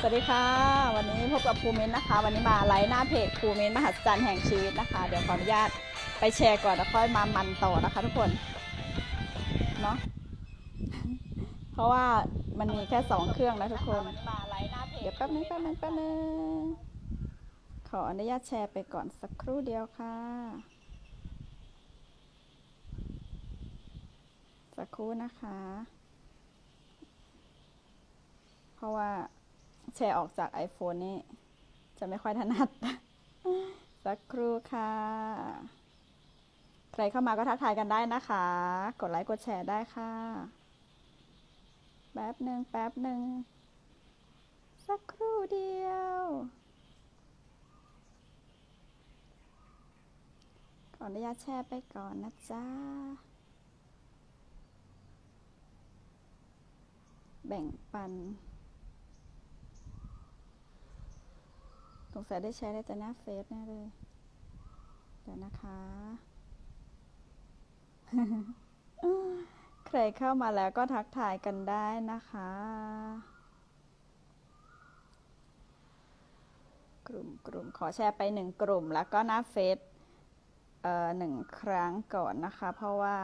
สวัสดีค่ะ วันนี้พบกับครูเม้นนะคะ วันนี้มาไลฟ์หน้าเพจครูเม้นมหัศจรรย์แห่งชีวิตนะคะ เดี๋ยวขออนุญาตไปแชร์ก่อนแล้วค่อยมามันต่อนะคะทุกคนเนาะเพราะว่ามันมีแค่สองเครื่องนะทุกคน เดี๋ยวแป๊บนึงแป๊บนึงแป๊บนึงขออนุญาตแชร์ไปก่อนสักครู่เดียวค่ะ สักครู่นะคะ เพราะว่า แชร์ออกจาก iPhone นี่ จะไม่ค่อยถนัด สักครู่ค่ะ ใครเข้ามาก็ทักทายกันได้นะคะ กดไลค์กดแชร์ได้ค่ะ แป๊บหนึ่งแป๊บหนึ่ง สักครู่เดียว ขออนุญาตแชร์ไปก่อนนะจ๊ะแบ่งปัน งสัยได้ใช้ได้แต่หน้าเฟซแน่เลยเดี๋ยวนะคะ ใครเข้ามาแล้วก็ทักทายกันได้นะคะ กลุ่มกลุ่มขอแชร์ไปหนึ่งกลุ่มแล้วก็หน้าเฟซเอ่อหนึ่งครั้งก่อนนะคะ เพราะว่า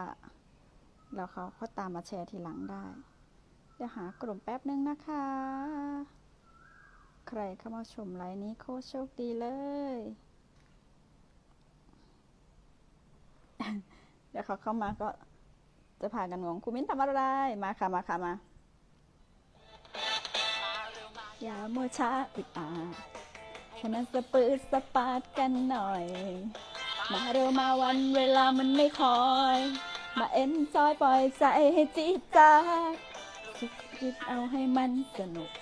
เราเขาเขาตามมาแชร์ทีหลังได้ เดี๋ยวหากลุ่มแป๊บนึงนะคะ ใครเข้ามาชมไลน์นี้โคตรโชคดีเลย เดี๋ยวเขาเข้ามาก็จะพากันงงครูมิ้นทำอะไร มาค่ะ มาค่ะ มา อย่าโมวช้าอึดอัดฉะนั้นสะปืดสะปาดกันหน่อย มาเร็วมาวันเวลามันไม่คอย มาเอ็นจอยปล่อยใจให้จีดจาดสุขจิตเอาให้มันสนุก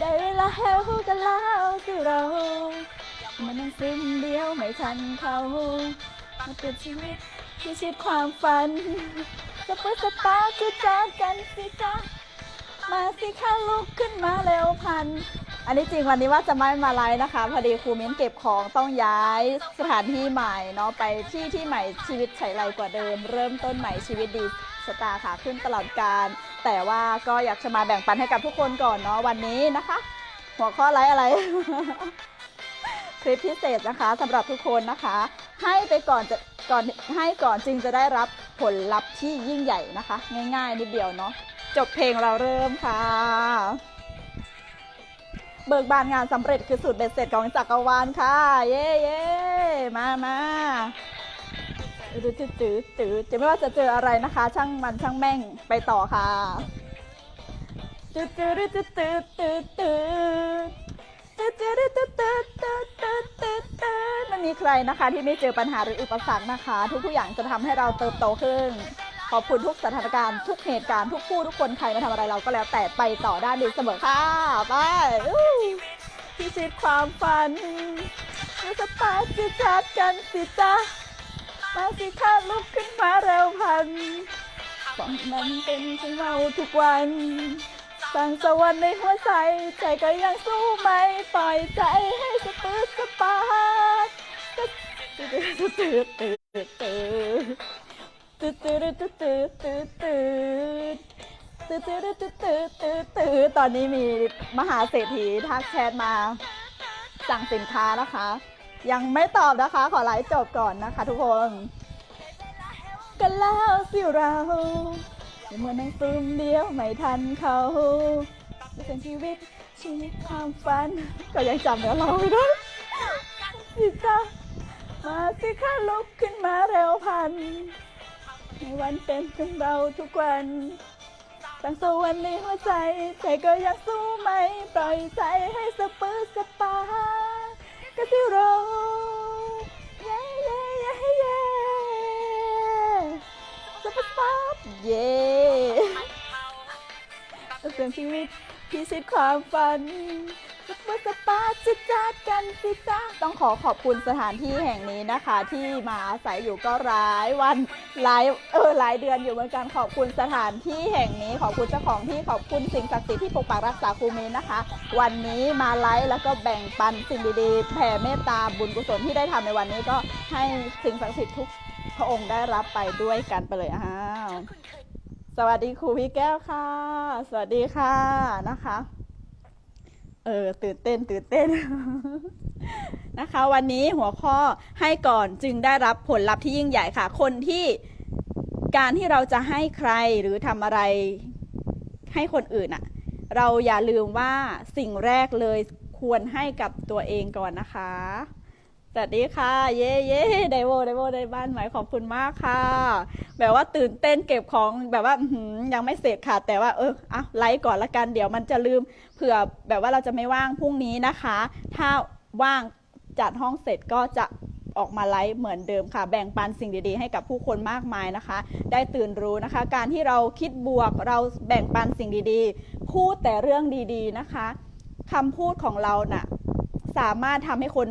ได้เวลาแฮวกันแล้วสิเรา มันนั่งซึมเดียวไม่ทันเขามาเปลี่ยนชีวิตพิชิตความฝันสเปอร์สตาร์คือจอดกันสิจ้ามาสิค่ะลุกขึ้นมาเร็วพัน อันนี้จริงวันนี้ว่าจะไม่มาไลฟ์นะคะ พอดีครูมิ้นเก็บของต้องย้ายสถานที่ใหม่เนาะไปที่ที่ใหม่ชีวิตใช้ไรกว่าเดิม เริ่มต้นใหม่ชีวิตดีสตาร์ค่ะขึ้นตลอดการ แต่ว่าก็อยากจะมาแบ่งปันให้กับทุกคนก่อนเนาะวันนี้นะคะ หัวข้อไลฟ์อะไร คลิปพิเศษนะคะสำหรับทุกคนนะคะ ให้ไปก่อนจะก่อนให้ก่อนจึงจะได้รับผลลัพธ์ที่ยิ่งใหญ่นะคะ ง่ายๆนิดเดียวเนาะจบเพลงเราเริ่มค่ะ เบิกบานงานสำเร็จคือสุดเบ็ดเสร็จของจักรวาลค่ะ เย้เย้มามา ตืดตืดตืดตืดจะไม่ว่าจะเจออะไรนะคะ ช่างมันช่างแม่งไปต่อค่ะตืดตืดตืดตืดตืดตืดตืดตืดตืดตืดตืดตืดตืดตืดมันมีใครนะคะ ที่ไม่เจอปัญหาหรืออุปสรรคนะคะ ทุกๆอย่างจะทำให้เราเติบโตขึ้น ขอบคุณทุกสถานการณ์ทุกเหตุการณ์ทุกผู้ทุกคนใครมาทำอะไรเราก็แล้วแต่ไปต่อด้านดีเสมอค่ะไปพิชิตความฝันดูสตาร์ทจิจัดกันสิจ้า มาสิค่ะลุกขึ้นมาเร็วพันความนั้นเป็นของเราทุกวันสั่งสวรรค์ในหัวใจ ใจก็ยังสู้ไม่ ปล่อยใจให้สะปืดสะปาดตื่นตื่นตื่นตื่นตื่นตื่นตื่นตื่นตื่นตื่นตื่นตื่นตื่นตื่นตื่นตื่นตื่นตอนนี้มีมหาเศรษฐีทักแชทมา สั่งสินค้านะคะ ยังไม่ตอบนะคะ ขอไลฟ์จบก่อนนะคะ ทุกคนกันแล้วสิเราเมื่อนั่งซึมเดียวไม่ทันเขาเป็นชีวิตชีวิตความฝัน ก็ยังจำเนื้อเราไม่ได้สิจ้ามาสิค่ะลุกขึ้นมาเร็วพัน ในวันเป็นของเราทุกวันตั้งสวรรค์ในหัวใจ ใจก็ยังสู้ไม่ปล่อยใจให้สะปื้อสะปาียนชีวิตพิชิตความฝันสะปื้อสะปาจ้าจิจ้ากันสิจ้าต้องขอขอบคุณสถานที่แห่งนี้นะคะ ที่มาอาศัยอยู่ก็หลายวันหลายเออหลายเดือนอยู่เหมือนกันขอบคุณสถานที่แห่งนี้ขอบคุณเจ้าของที่ขอบคุณสิ่งศักดิ์สิทธิ์ที่ปกปักรักษาครูเมนนะคะ วันนี้มาไลฟ์แล้วก็แบ่งปันสิ่งดีๆแผ่เมตตาบุญกุศลที่ได้ทำในวันนี้ก็ให้สิ่งศักดิ์สิทธิ์ทุกพระองค์ได้รับไปด้วยกันไปเลยอ้าว สวัสดีครูพี่แก้วค่ะ สวัสดีค่ะนะคะ เออตื่นเต้นตื่นเต้นนะคะ วันนี้หัวข้อให้ก่อนจึงได้รับผลลัพธ์ที่ยิ่งใหญ่ค่ะ คนที่การที่เราจะให้ใครหรือทำอะไรให้คนอื่นอะเราอย่าลืมว่าสิ่งแรกเลยควรให้กับตัวเองก่อนนะคะ สวัสดีค่ะ เย่เย่ไดโวไดโวได้บ้านใหม่ขอบคุณมากค่ะ แบบว่าตื่นเต้นเก็บของแบบว่ายังไม่เสร็จค่ะ แต่ว่าเอออะไลฟ์ก่อนละกันเดี๋ยวมันจะลืมเผื่อแบบว่าเราจะไม่ว่างพรุ่งนี้นะคะ ถ้าว่างจัดห้องเสร็จก็จะออกมาไลฟ์เหมือนเดิมค่ะ แบ่งปันสิ่งดีๆ ให้กับผู้คนมากมายนะคะ ได้ตื่นรู้นะคะ การที่เราคิดบวกเราแบ่งปันสิ่งดีๆ พูดแต่เรื่องดีๆนะคะคำพูดของเราน่ะสามารถทำให้คน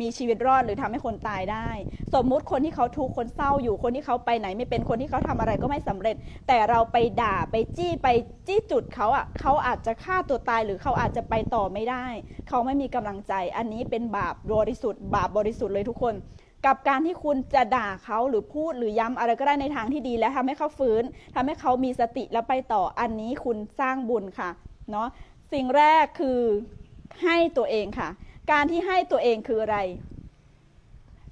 มีชีวิตรอดหรือทำให้คนตายได้ สมมุติคนที่เขาทุกข์คนเศร้าอยู่คนที่เขาไปไหน ไม่เป็นคนที่เขาทำอะไรก็ไม่สำเร็จ แต่เราไปด่าไปจี้ไปจี้จุดเขาอะเขาอาจจะฆ่าตัวตายหรือเขาอาจจะไปต่อไม่ได้ เขาไม่มีกำลังใจ อันนี้เป็นบาปบริสุทธิ์บาปบริสุทธิ์เลยทุกคน กับการที่คุณจะด่าเขาหรือพูดหรือย้ำอะไรก็ได้ในทางที่ดี แล้วทำให้เขาฟื้นทำให้เขามีสติแล้วไปต่ออันนี้คุณสร้างบุญค่ะเนาะสิ่งแรกคือให้ตัวเองค่ะ การที่ให้ตัวเองคืออะไร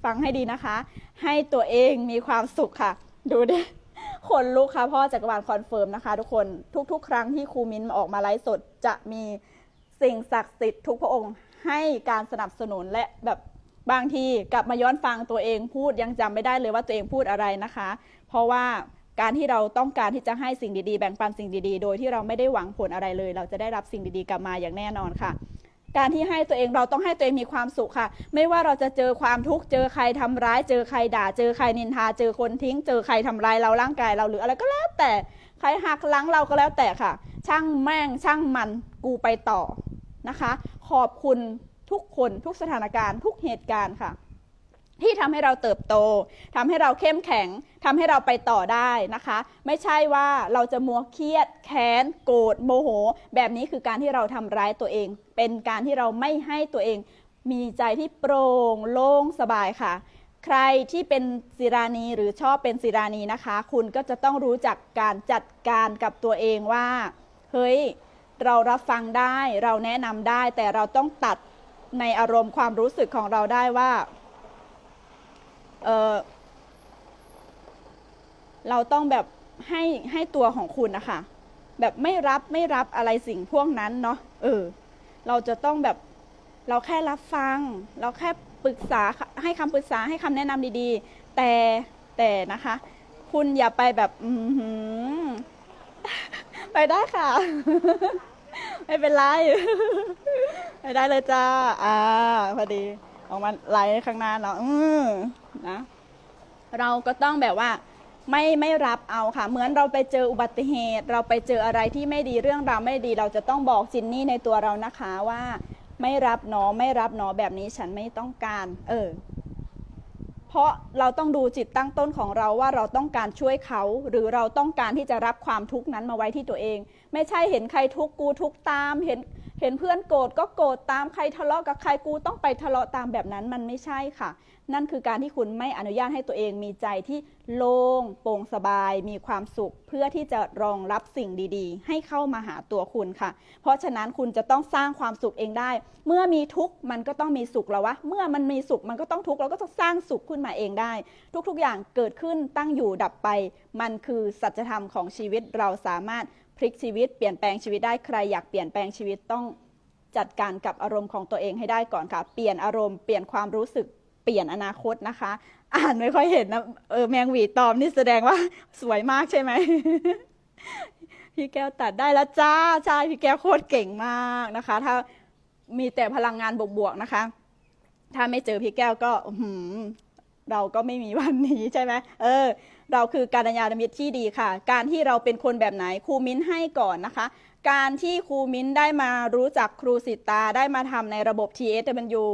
ฟังให้ดีนะคะ ให้ตัวเองมีความสุขค่ะ ดูดิคนลุกค่ะพ่อจักรวาลคอนเฟิร์มนะคะ ทุกคนทุก ๆ ครั้งที่ครูมิ้นมาออกมาไลฟ์สดจะมีสิ่งศักดิ์สิทธิ์ทุกพระองค์ให้การสนับสนุนและแบบบางทีกลับมาย้อนฟังตัวเองพูดยังจำไม่ได้เลยว่าตัวเองพูดอะไรนะคะ เพราะว่าการที่เราต้องการที่จะให้สิ่งดีๆ แบ่งปันสิ่งดีๆ โดยที่เราไม่ได้หวังผลอะไรเลย เราจะได้รับสิ่งดีๆ กลับมาอย่างแน่นอนค่ะ การที่ให้ตัวเองเราต้องให้ตัวเองมีความสุขค่ะ ไม่ว่าเราจะเจอความทุกข์เจอใครทำร้าย เจอใครด่า เจอใครนินทา เจอคนทิ้ง เจอใครทำลายเราร่างกายเราหรืออะไรก็แล้วแต่ใครหักหลังเราก็แล้วแต่ค่ะ ช่างแม่งช่างมันกูไปต่อนะคะ ขอบคุณทุกคนทุกสถานการณ์ ทุกเหตุการณ์ค่ะ ที่ทำให้เราเติบโตทำให้เราเข้มแข็งทำให้เราไปต่อได้นะคะ ไม่ใช่ว่าเราจะมัวเครียด แค้น โกรธโมโห แบบนี้คือการที่เราทำร้ายตัวเอง เป็นการที่เราไม่ให้ตัวเอง มีใจที่โปร่งโล่งสบายค่ะ ใครที่เป็นศิรานีหรือชอบเป็นศิรานีนะคะ คุณก็จะต้องรู้จักการจัดการกับตัวเองว่าเฮ้ยเรารับฟังได้เราแนะนำได้แต่เราต้องตัดในอารมณ์ความรู้สึกของเราได้ว่า เออเราต้องแบบให้ให้ตัวของคุณนะคะแบบไม่รับไม่รับอะไรสิ่งพวกนั้นเนาะเออ เราจะต้องแบบเราแค่รับฟัง เราแค่ปรึกษาให้คำปรึกษาให้คำแนะนำดีๆ แต่แต่นะคะ คุณอย่าไปแบบอืไปได้ค่ะ ไม่เป็นไรไปได้เลยจ้า อ่าพอดีออกมาไลฟ์ข้างหน้าเนาะอืม นะ เราก็ต้องแบบว่าไม่ไม่รับเอาค่ะ เหมือนเราไปเจออุบัติเหตุ เราไปเจออะไรที่ไม่ดีเรื่องราวไม่ดี เราจะต้องบอกจินนี่ในตัวเรานะคะว่า ไม่รับหนอไม่รับหนอแบบนี้ฉันไม่ต้องการ เออ เพราะเราต้องดูจิตตั้งต้นของเราว่าเราต้องการช่วยเขา หรือเราต้องการที่จะรับความทุกข์นั้นมาไว้ที่ตัวเอง ไม่ใช่เห็นใครทุกข์กูทุกข์ตามเห็น เห็นเพื่อนโกรธก็โกรธตามใครทะเลาะกับใครกูต้องไปทะเลาะตามแบบนั้นมันไม่ใช่ค่ะ นั่นคือการที่คุณไม่อนุญาตให้ตัวเองมีใจที่โล่งโปร่งสบาย มีความสุข เพื่อที่จะรองรับสิ่งดีๆ ให้เข้ามาหาตัวคุณค่ะ เพราะฉะนั้นคุณจะต้องสร้างความสุขเองได้ เมื่อมีทุกข์มันก็ต้องมีสุขแล้ววะ เมื่อมันมีสุขมันก็ต้องทุกข์เราก็จะสร้างสุขขึ้นมาเองได้ ทุกๆอย่างเกิดขึ้นตั้งอยู่ดับไป มันคือสัจธรรมของชีวิตเราสามารถ พลิกชีวิตเปลี่ยนแปลงชีวิตได้ใครอยากเปลี่ยนแปลงชีวิตต้องจัดการกับอารมณ์ของตัวเองให้ได้ก่อนค่ะ เปลี่ยนอารมณ์เปลี่ยนความรู้สึกเปลี่ยนอนาคตนะคะ อ่านไม่ค่อยเห็นนะเออแมงหวีตอมนี่แสดงว่าสวยมากใช่ไหมพี่แก้วตัดได้แล้วจ้าใช่พี่แก้วโคตรเก่งมากนะคะ ถ้ามีแต่พลังงานบวกๆนะคะ ถ้าไม่เจอพี่แก้วก็หือเราก็ไม่มีวันนี้ใช่ไหมเออ เราคือการยานมิตรที่ดีค่ะ การที่เราเป็นคนแบบไหนครูมิ้นให้ก่อนนะคะ การที่ครูมิ้นได้มารู้จักครูสิตาได้มาทำในระบบ TSW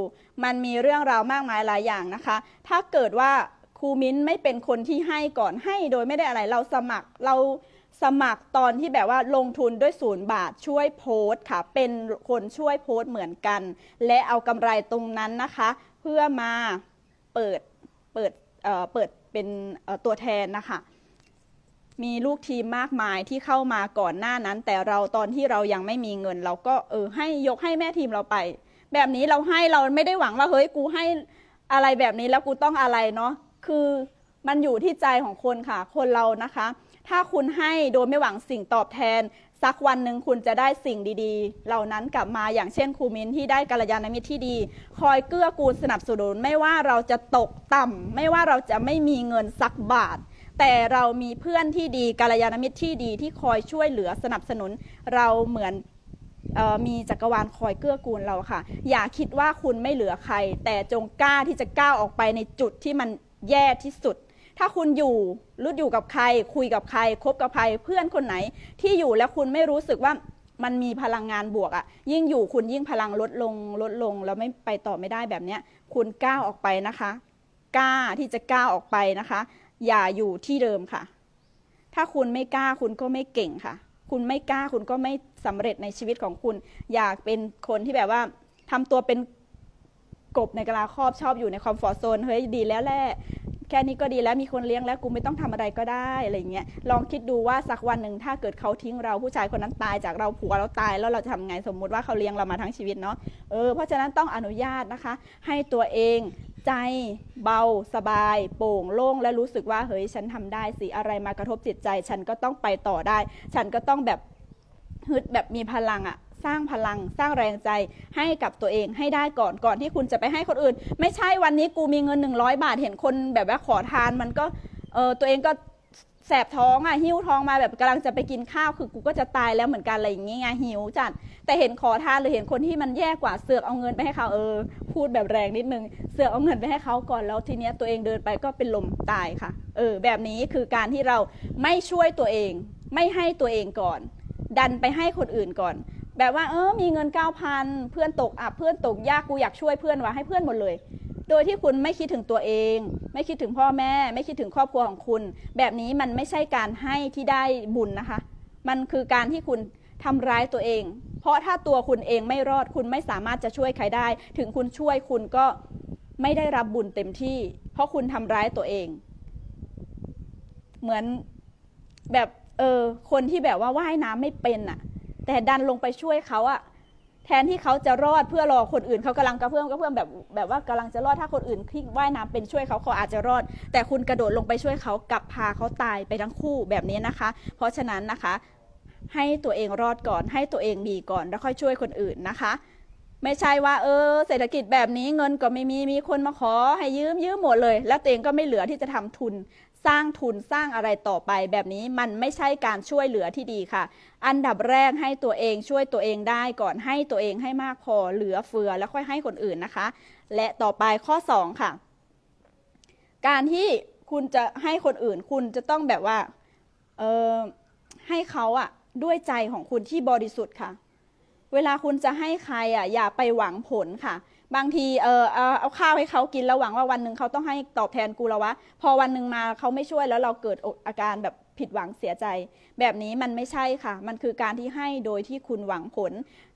มันมีเรื่องราวมากมายหลายอย่างนะคะ ถ้าเกิดว่าครูมิ้นไม่เป็นคนที่ให้ก่อนให้โดยไม่ได้อะไรเราสมัครเราสมัครตอนที่แบบว่าลงทุนด้วยศูนย์บาทช่วยโพสต์ค่ะ เป็นคนช่วยโพสต์เหมือนกัน และเอากำไรตรงนั้นนะคะ เพื่อมาเปิดเปิดเอ่อเปิด เป็นตัวแทนนะคะ มีลูกทีมมากมายที่เข้ามาก่อนหน้านั้น แต่เราตอนที่เรายังไม่มีเงิน เราก็เออให้ยกให้แม่ทีมเราไป แบบนี้เราให้เราไม่ได้หวังว่าเฮ้ยกูให้อะไรแบบนี้แล้วกูต้องอะไรเนาะคือมันอยู่ที่ใจของคนค่ะ คนเรานะคะ ถ้าคุณให้โดยไม่หวังสิ่งตอบแทน สักวันหนึ่งคุณจะได้สิ่งดีๆ เหล่านั้นกลับมาอย่างเช่นครูมิ้นที่ได้กัลยาณมิตรที่ดี คอยเกื้อกูลสนับสนุนไม่ว่าเราจะตกต่ำไม่ว่าเราจะไม่มีเงินสักบาท แต่เรามีเพื่อนที่ดีกัลยาณมิตรที่ดีที่คอยช่วยเหลือสนับสนุนเราเหมือนออมีจักรวาลคอยเกื้อกูลเราค่ะ อย่าคิดว่าคุณไม่เหลือใคร แต่จงกล้าที่จะก้าวออกไปในจุดที่มันแย่ที่สุด ถ้าคุณอยู่รืออยู่กับใคร คุยกับใครคบกับใครเพื่อนคนไหน ที่อยู่แล้วคุณไม่รู้สึกว่ามันมีพลังงานบวกอะ่ะ ยิ่งอยู่คุณยิ่งพลังลดลงลดลงแล้วไม่ไปต่อไม่ได้แบบเนี้ย คุณก้าวออกไปนะคะ กล้าที่จะก้าวออกไปนะคะ อย่าอยู่ที่เดิมค่ะ ถ้าคุณไม่กล้าคุณก็ไม่เก่งค่ะ คุณไม่กล้าคุณก็ไม่สำเร็จในชีวิตของคุณ อยากเป็นคนที่แบบว่าทำตัวเป็นกบในกะลาครอบชอบอยู่ในคอมฟอร์ทโซนเฮ้ยดีแล้วแหละ แค่นี้ก็ดีแล้วมีคนเลี้ยงแล้วกูไม่ต้องทำอะไรก็ได้อะไรเงี้ยลองคิดดูว่าสักวันหนึ่งถ้าเกิดเขาทิ้งเราผู้ชายคนนั้นตายจากเราผัวเราตายแล้วเราจะทำไงสมมุติว่าเขาเลี้ยงเรามาทั้งชีวิตเนาะเออเพราะฉะนั้นต้องอนุญาตนะคะ ให้ตัวเองใจเบาสบาย โปร่งโล่งและรู้สึกว่าเฮ้ยฉันทำได้สิอะไรมากระทบจิตใจ ฉันก็ต้องไปต่อได้ ฉันก็ต้องแบบ ฮึดแบบมีพลังอะสร้างพลังสร้างแรงใจให้กับตัวเองให้ได้ก่อนก่อนที่คุณจะไปให้คนอื่น ไม่ใช่วันนี้กูมีเงิน 100 บาทเห็นคนแบบว่าขอทานมันก็เออตัวเองก็แสบท้องอะหิ้วท้องมาแบบกำลังจะไปกินข้าวคือกูก็จะตายแล้วเหมือนกันอะไรอย่างเงี้ยหิวจัดแต่เห็นขอทานหรือเห็นคนที่มันแย่กว่าเสือกเอาเงินไปให้เขาเออ พูดแบบแรงนิดนึงเสือกเอาเงินไปให้เขาก่อนแล้วทีเนี้ยตัวเองเดินไปก็เป็นลมตายค่ะ เออ แบบนี้คือการที่เราไม่ช่วยตัวเอง ไม่ให้ตัวเองก่อน ดันไปให้คนอื่นก่อน แบบว่าเออมีเงิน 9,000 เพื่อนตกอับเพื่อนตกยากกูอยากช่วยเพื่อนวะให้เพื่อนหมดเลย โดยที่คุณไม่คิดถึงตัวเอง ไม่คิดถึงพ่อแม่ ไม่คิดถึงครอบครัวของคุณ แบบนี้มันไม่ใช่การให้ที่ได้บุญนะคะ มันคือการที่คุณทำร้ายตัวเอง เพราะถ้าตัวคุณเองไม่รอดคุณไม่สามารถจะช่วยใครได้ ถึงคุณช่วยคุณก็ไม่ได้รับบุญเต็มที่ เพราะคุณทำร้ายตัวเอง เหมือนแบบ เออคนที่แบบว่าว่ายน้ำไม่เป็นอะแต่ดันลงไปช่วยเขาอะแทนที่เขาจะรอดเพื่อรอคนอื่นเขากำลังกระเพื่อมกระเพื่อมแบบแบบว่ากำลังจะรอดถ้าคนอื่นที่ว่ายน้ำเป็นช่วยเขาเขาอาจจะรอด แต่คุณกระโดดลงไปช่วยเขากลับพาเขาตายไปทั้งคู่แบบนี้นะคะ เพราะฉะนั้นนะคะ ให้ตัวเองรอดก่อนให้ตัวเองดีก่อนแล้วค่อยช่วยคนอื่นนะคะ ไม่ใช่ว่าเออ เศรษฐกิจแบบนี้เงินก็ไม่มีมีคนมาขอ ให้ยืมยืมหมดเลย แล้วตัวเองก็ไม่เหลือที่จะทำทุน สร้างทุนสร้างอะไรต่อไปแบบนี้มันไม่ใช่การช่วยเหลือที่ดีค่ะ อันดับแรกให้ตัวเองช่วยตัวเองได้ก่อนให้ตัวเองให้มากพอเหลือเฟือแล้วค่อยให้คนอื่นนะคะ และต่อไปข้อ 2 ค่ะ การที่คุณจะให้คนอื่นคุณจะต้องแบบว่าเออให้เขาอะด้วยใจของคุณที่บริสุทธิ์ค่ะ เวลาคุณจะให้ใครอะอย่าไปหวังผลค่ะ บางทีเออเอาเอาข้าวให้เขากินแล้วหวังว่าวันหนึ่งเขาต้องให้ตอบแทนกูแล้ววะ พอวันหนึ่งมาเขาไม่ช่วยแล้วเราเกิดอาการแบบผิดหวังเสียใจ แบบนี้มันไม่ใช่ค่ะ มันคือการที่ให้โดยที่คุณหวังผล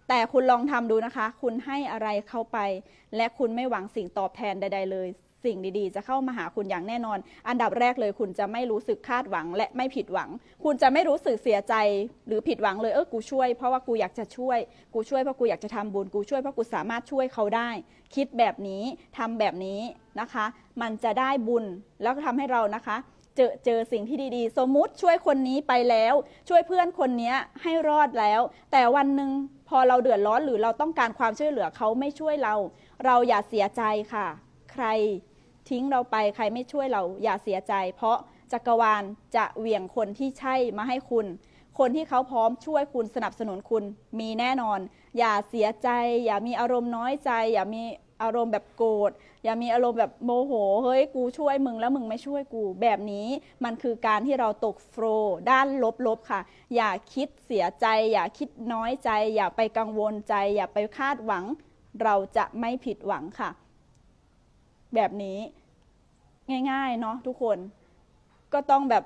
แต่คุณลองทำดูนะคะ คุณให้อะไรเข้าไป และคุณไม่หวังสิ่งตอบแทนใด ๆ เลย สิ่งดีๆ จะเข้ามาหาคุณอย่างแน่นอน อันดับแรกเลยคุณจะไม่รู้สึกคาดหวัง และไม่ผิดหวัง คุณจะไม่รู้สึกเสียใจหรือผิดหวังเลยเออกูช่วยเพราะว่ากูอยากจะช่วย กูช่วยเพราะกูอยากจะทำบุญกูช่วยเพราะกูสามารถช่วยเขาได้ คิดแบบนี้ทำแบบนี้นะคะ มันจะได้บุญแล้วก็ทำให้เรานะคะเจอเจอสิ่งที่ดีๆ สมมุติช่วยคนนี้ไปแล้ว ช่วยเพื่อนคนนี้ให้รอดแล้ว แต่วันหนึ่งพอเราเดือดร้อนหรือเราต้องการความช่วยเหลือเขาไม่ช่วยเรา เราอย่าเสียใจค่ะ ใคร ทิ้งเราไปใครไม่ช่วยเราอย่าเสียใจ เพราะจักรวาลจะเหวี่ยงคนที่ใช่มาให้คุณ คนที่เขาพร้อมช่วยคุณสนับสนุนคุณมีแน่นอน อย่าเสียใจ อย่ามีอารมณ์น้อยใจ อย่ามีอารมณ์แบบโกรธอย่ามีอารมณ์แบบโมโหเฮ้ยกูช่วยมึงแล้วมึงไม่ช่วยกู แบบนี้มันคือการที่เราตกโฟลด้านลบๆค่ะ อย่าคิดเสียใจ อย่าคิดน้อยใจ อย่าไปกังวลใจ อย่าไปคาดหวัง เราจะไม่ผิดหวังค่ะ แบบนี้ง่าย ๆ เนาะทุกคนก็ต้องแบบ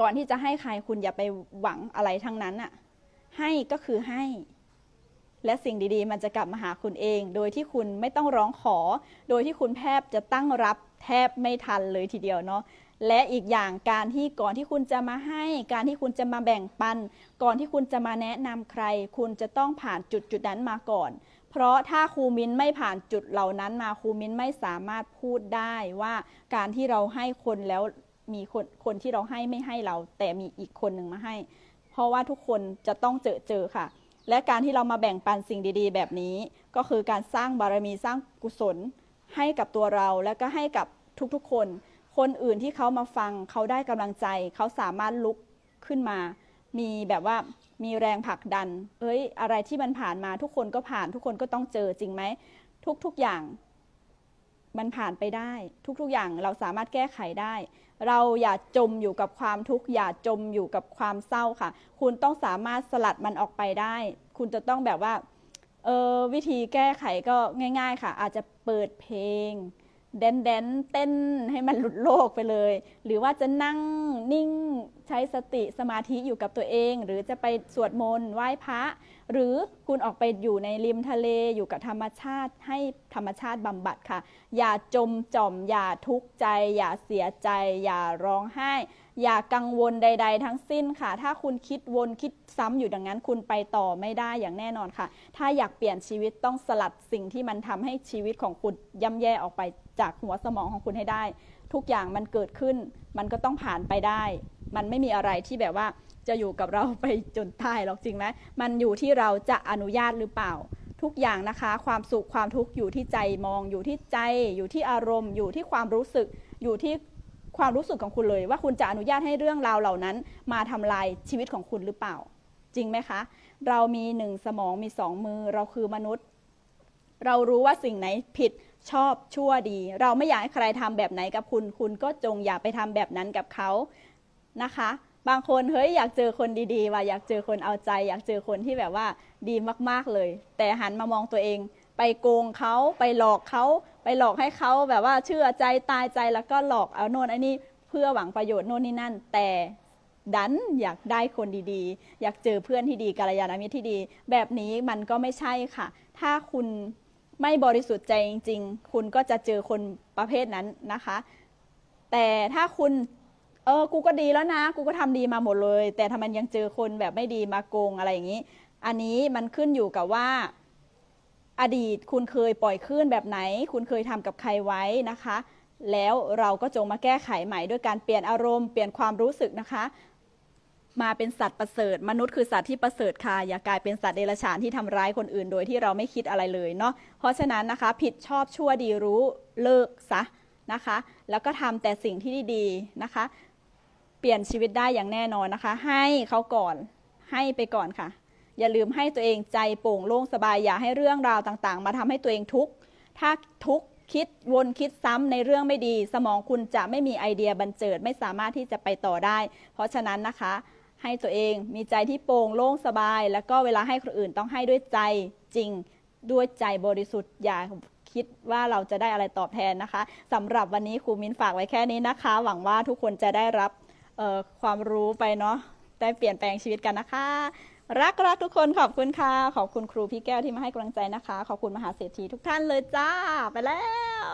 ก่อนที่จะให้ใครคุณอย่าไปหวังอะไรทั้งนั้นอะให้ก็คือให้ และสิ่งดีๆ มันจะกลับมาหาคุณเอง โดยที่คุณไม่ต้องร้องขอ โดยที่คุณแทบจะตั้งรับแทบไม่ทันเลยทีเดียวเนาะและอีกอย่างการที่ก่อนที่คุณจะมาให้ การที่คุณจะมาแบ่งปัน ก่อนที่คุณจะมาแนะนำใคร คุณจะต้องผ่านจุดจุดๆนั้นมาก่อน เพราะถ้าครูมิ้นไม่ผ่านจุดเหล่านั้นมาครูมิ้นไม่สามารถพูดได้ว่าการที่เราให้คนแล้วมีคนคนที่เราให้ไม่ให้เรา แต่มีอีกคนหนึ่งมาให้ เพราะว่าทุกคนจะต้องเจอเจอค่ะ และการที่เรามาแบ่งปันสิ่งดีๆ แบบนี้ ก็คือการสร้างบารมีสร้างกุศล ให้กับตัวเราและก็ให้กับทุกๆคน คนอื่นที่เขามาฟังเขาได้กำลังใจ เขาสามารถลุกขึ้นมา มีแบบว่ามีแรงผลักดัน เอ้ย อะไรที่มันผ่านมาทุกคนก็ผ่านทุกคนก็ต้องเจอจริงไหม ทุกๆอย่างมันผ่านไปได้ ทุกๆอย่างเราสามารถแก้ไขได้ เราอย่าจมอยู่กับความทุกข์อย่าจมอยู่กับความเศร้าค่ะ คุณต้องสามารถสลัดมันออกไปได้ คุณจะต้องแบบว่า เออวิธีแก้ไขก็ง่าย ๆ ค่ะ อาจจะเปิดเพลง แดนแดนเต้นให้มันหลุดโลกไปเลย หรือว่าจะนั่งนิ่งใช้สติสมาธิอยู่กับตัวเอง หรือจะไปสวดมนต์ไหว้พระ หรือคุณออกไปอยู่ในริมทะเลอยู่กับธรรมชาติให้ธรรมชาติบำบัดค่ะ อย่าจมจ่อม อย่าทุกข์ใจ อย่าเสียใจ อย่าร้องไห้ อย่ากังวลใด ๆ ทั้งสิ้นค่ะ ถ้าคุณคิดวนคิดซ้ำอยู่ดังนั้น คุณไปต่อไม่ได้อย่างแน่นอนค่ะ ถ้าอยากเปลี่ยนชีวิตต้องสลัดสิ่งที่มันทำให้ชีวิตของคุณย่ำแย่ออกไป จากหัวสมองของคุณให้ได้ ทุกอย่างมันเกิดขึ้น มันก็ต้องผ่านไปได้ มันไม่มีอะไรที่แบบว่าจะอยู่กับเราไปจนตายหรอกจริงไหมมันอยู่ที่เราจะอนุญาตหรือเปล่า ทุกอย่างนะคะ ความสุขความทุกข์อยู่ที่ใจมอง อยู่ที่ใจ อยู่ที่อารมณ์ อยู่ที่ความรู้สึก อยู่ที่ความรู้สึกของคุณเลย ว่าคุณจะอนุญาตให้เรื่องราวเหล่านั้น มาทำลายชีวิตของคุณหรือเปล่า จริงไหมคะ เรามีหนึ่งสมองมีสองมือเราคือมนุษย์ เรารู้ว่าสิ่งไหนผิดชอบชั่วดี เราไม่อยากให้ใครทำแบบไหนกับคุณ คุณก็จงอย่าไปทำแบบนั้นกับเขานะคะ บางคนเฮ้ยอยากเจอคนดีๆ ว่าอยากเจอคนเอาใจ อยากเจอคนที่แบบว่าดีมากๆเลย แต่หันมามองตัวเอง ไปโกงเขาไปหลอกเขาไปหลอกให้เขาแบบว่าเชื่อใจตายใจแล้วก็หลอกเอาโน่นอ้นี่เพื่อหวังประโยชน์โน่นนี่นั่น แต่ดันอยากได้คนดีๆ อยากเจอเพื่อนที่ดีกัลยาณมิตรที่ดี แบบนี้มันก็ไม่ใช่ค่ะ ถ้าคุณ ไม่บริสุทธิ์ใจจริง ๆ คุณก็จะเจอคนประเภทนั้นนะคะ แต่ถ้าคุณเออ กูก็ดีแล้วนะ กูก็ทำดีมาหมดเลย แต่ทำไมยังเจอคนแบบไม่ดีมาโกงอะไรอย่างนี้ อันนี้มันขึ้นอยู่กับว่า อดีตคุณเคยปล่อยคลื่นแบบไหน คุณเคยทำกับใครไว้นะคะ แล้วเราก็จงมาแก้ไขใหม่ด้วยการเปลี่ยนอารมณ์ เปลี่ยนความรู้สึกนะคะ มาเป็นสัตว์ประเสริฐ มนุษย์คือสัตว์ที่ประเสริฐค่ะอย่ากลายเป็นสัตว์เดรัจฉานที่ทำร้ายคนอื่น โดยที่เราไม่คิดอะไรเลยเนาะเพราะฉะนั้นนะคะ ผิดชอบชั่วดีรู้เลิกซะนะคะ แล้วก็ทำแต่สิ่งที่ดีๆนะคะ เปลี่ยนชีวิตได้อย่างแน่นอนนะคะ ให้เขาก่อนให้ไปก่อนค่ะ อย่าลืมให้ตัวเองใจโปร่งโล่งสบายอย่าให้เรื่องราวต่างๆ มาทำให้ตัวเองทุกข์ถ้าทุกข์คิดวนคิดซ้ำในเรื่องไม่ดี สมองคุณจะไม่มีไอเดียบันเจิดไม่สามารถที่จะไปต่อได้ เพราะฉะนั้นนะคะ ให้ตัวเองมีใจที่โปร่งโล่งสบาย แล้วก็เวลาให้คนอื่นต้องให้ด้วยใจจริงด้วยใจบริสุทธิ์อย่าคิดว่าเราจะได้อะไรตอบแทนนะคะสำหรับวันนี้ครูมิ้นฝากไว้แค่นี้นะคะ หวังว่าทุกคนจะได้รับความรู้ไปเนาะได้เปลี่ยนแปลงชีวิตกันนะคะ รักรักทุกคนขอบคุณค่ะ ขอบคุณครูพี่แก้วที่มาให้กำลังใจนะคะ ขอบคุณมหาเศรษฐีทุกท่านเลยจ้าไปแล้ว